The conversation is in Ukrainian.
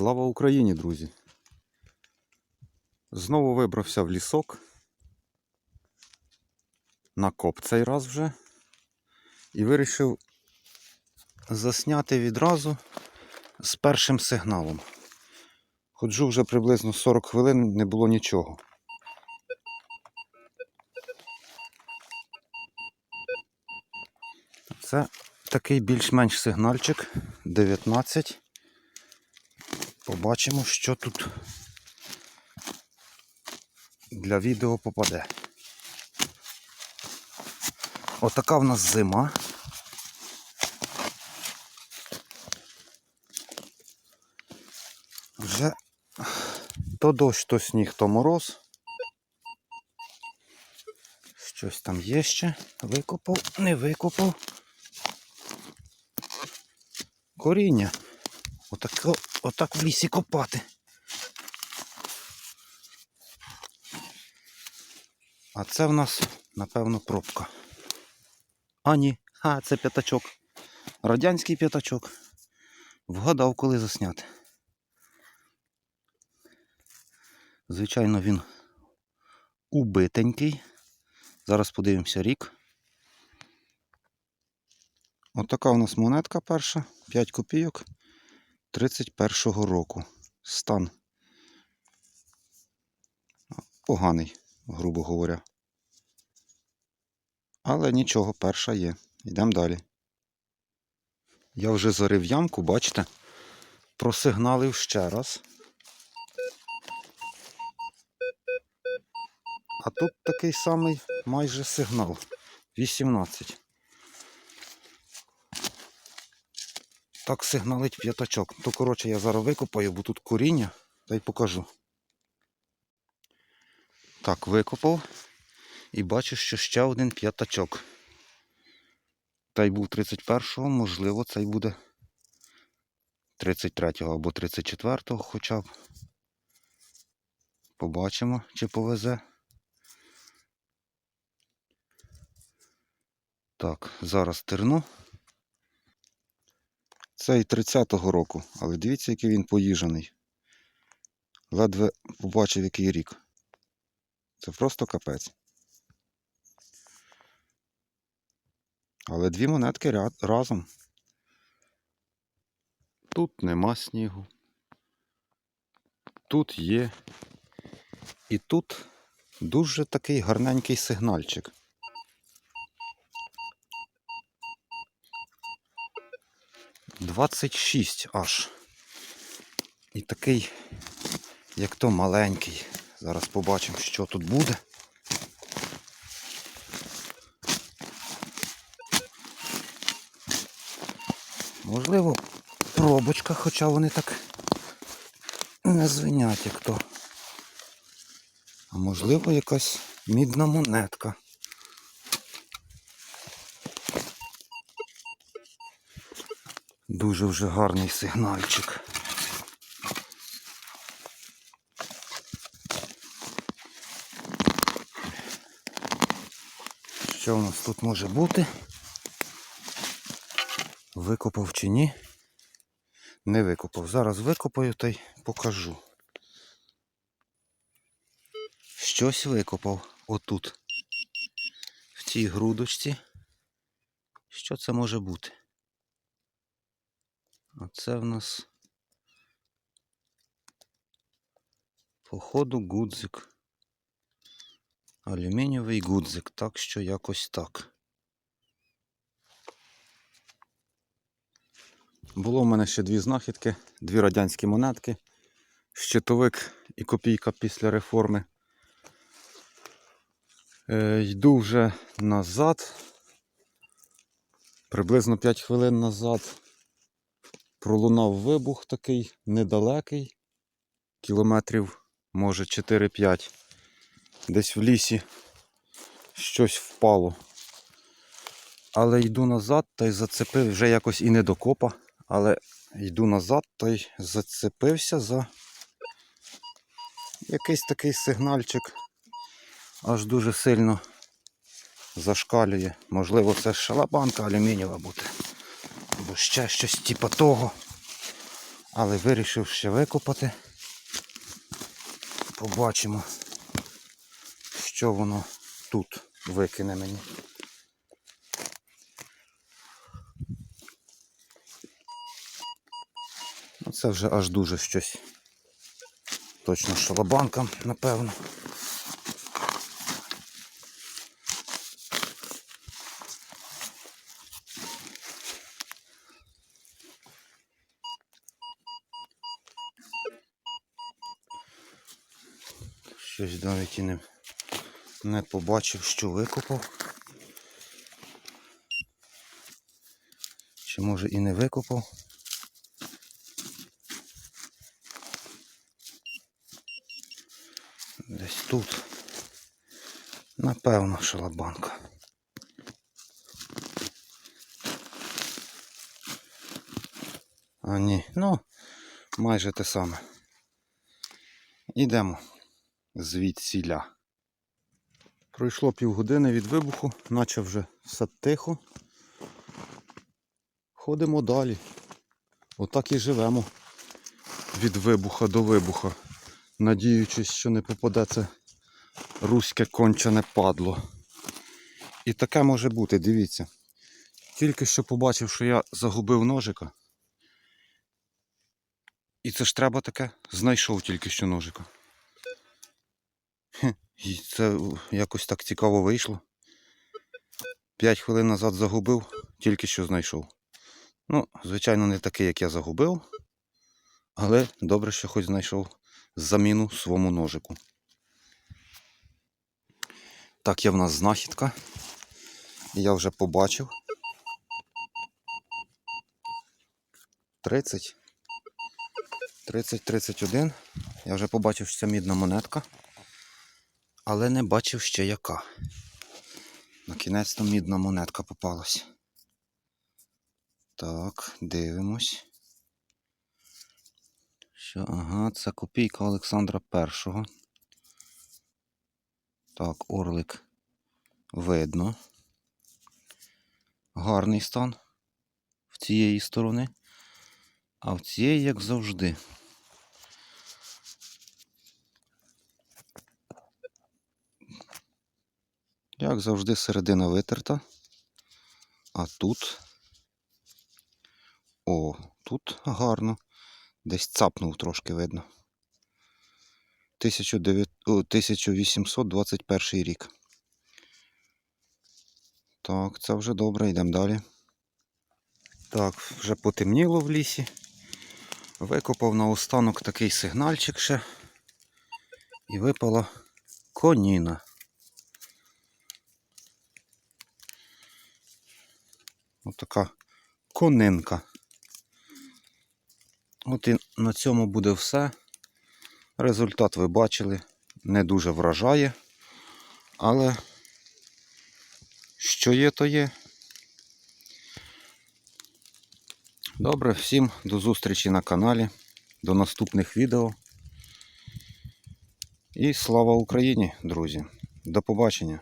Слава Україні, друзі! Знову вибрався в лісок. На коп цей раз вже. І вирішив засняти відразу з першим сигналом. Ходжу вже приблизно 40 хвилин, не було нічого. Це такий більш-менш сигнальчик 19. Побачимо, що тут для відео попаде. Отака в нас зима. Вже то дощ, то сніг, то мороз. Щось там є ще. Викопав, не викопав. Коріння. Отак, отак в лісі копати. А це в нас, напевно, пробка. А ні, а це п'ятачок. Радянський п'ятачок. Вгадав, коли засняти. Звичайно, він убитенький. Зараз подивимося рік. Отака у нас монетка перша, 5 копійок 31-го року. Стан. Поганий, грубо говоря. Але нічого, перша є. Йдемо далі. Я вже зарив ямку, бачите? Просигналив ще раз. А тут такий самий майже сигнал. 18. Так сигналить п'ятачок. То, коротше, я зараз викопаю, бо тут коріння, та й покажу. Так, викопав. І бачу, що ще один п'ятачок. Та й був 31-го, можливо, цей буде 33-го або 34-го хоча б. Побачимо, чи повезе. Так, зараз терну. Цей 30-го року, але дивіться, який він поїжений. Ледве побачив, який рік. Це просто капець. Але дві монетки ряд, разом. Тут нема снігу. Тут є. І тут дуже такий гарненький сигнальчик. Двадцять шість аж. І такий, як то маленький. Зараз побачимо, що тут буде. Можливо, пробочка, хоча вони так не звинять, як то. А можливо, якась мідна монетка. Дуже вже гарний сигнальчик. Що у нас тут може бути? Викопав чи ні? Не викопав. Зараз викопаю та й покажу. Щось викопав отут. В цій грудочці. Що це може бути? А це в нас походу гудзик. Алюмінієвий гудзик, так що якось так. Було в мене ще дві знахідки, дві радянські монетки, щитовик і копійка після реформи. Е, йду вже назад. Приблизно 5 хвилин назад пролунав вибух такий недалекий, кілометрів, може 4-5. Десь в лісі щось впало. Але йду назад та й зацепив, вже якось і не докопа, але йду назад та й зацепився за якийсь такий сигнальчик. Аж дуже сильно зашкалює. Можливо, це шалабанка алюмінієва буде. Або ще щось типу того. Але вирішив ще викопати. Побачимо, що воно тут викине мені. Ну, це вже аж дуже щось. Точно шалабанка, напевно. Щось навіть і не, не побачив, що викопав. Чи може і не викопав. Десь тут. Напевно, шалабанка. А ні, ну, майже те саме. Ідемо звідсіля. Пройшло півгодини від вибуху, наче вже все тихо. Ходимо далі. Отак і живемо від вибуха до вибуха, надіючись, що не попаде це руське кончене падло. І таке може бути, дивіться. Тільки що побачив, що я загубив ножика. І це ж треба таке, знайшов тільки що ножика. І це якось так цікаво вийшло. П'ять хвилин назад загубив, тільки що знайшов. Ну, звичайно, не такий, як я загубив, але добре, що хоч знайшов заміну своєму ножику. Так, є в нас знахідка. Я вже побачив. 30. 30-31. Я вже побачив, що це мідна монетка. Але не бачив ще яка. На кінець то мідна монетка попалась. Так, дивимось. Що, ага, це копійка Олександра І. Так, орлик видно. Гарний стан в цієї сторони. А в цієї, як завжди. Як завжди, середина витерта. А тут. О, тут гарно. Десь цапнув трошки видно. 1821 рік. Так, це вже добре, йдемо далі. Так, вже потемніло в лісі. Викопав на останок такий сигнальчик ще. І випала коніна. Отака конинка. От і на цьому буде все. Результат ви бачили, не дуже вражає, але що є, то є. Добре, всім до зустрічі на каналі, до наступних відео. І слава Україні, друзі! До побачення!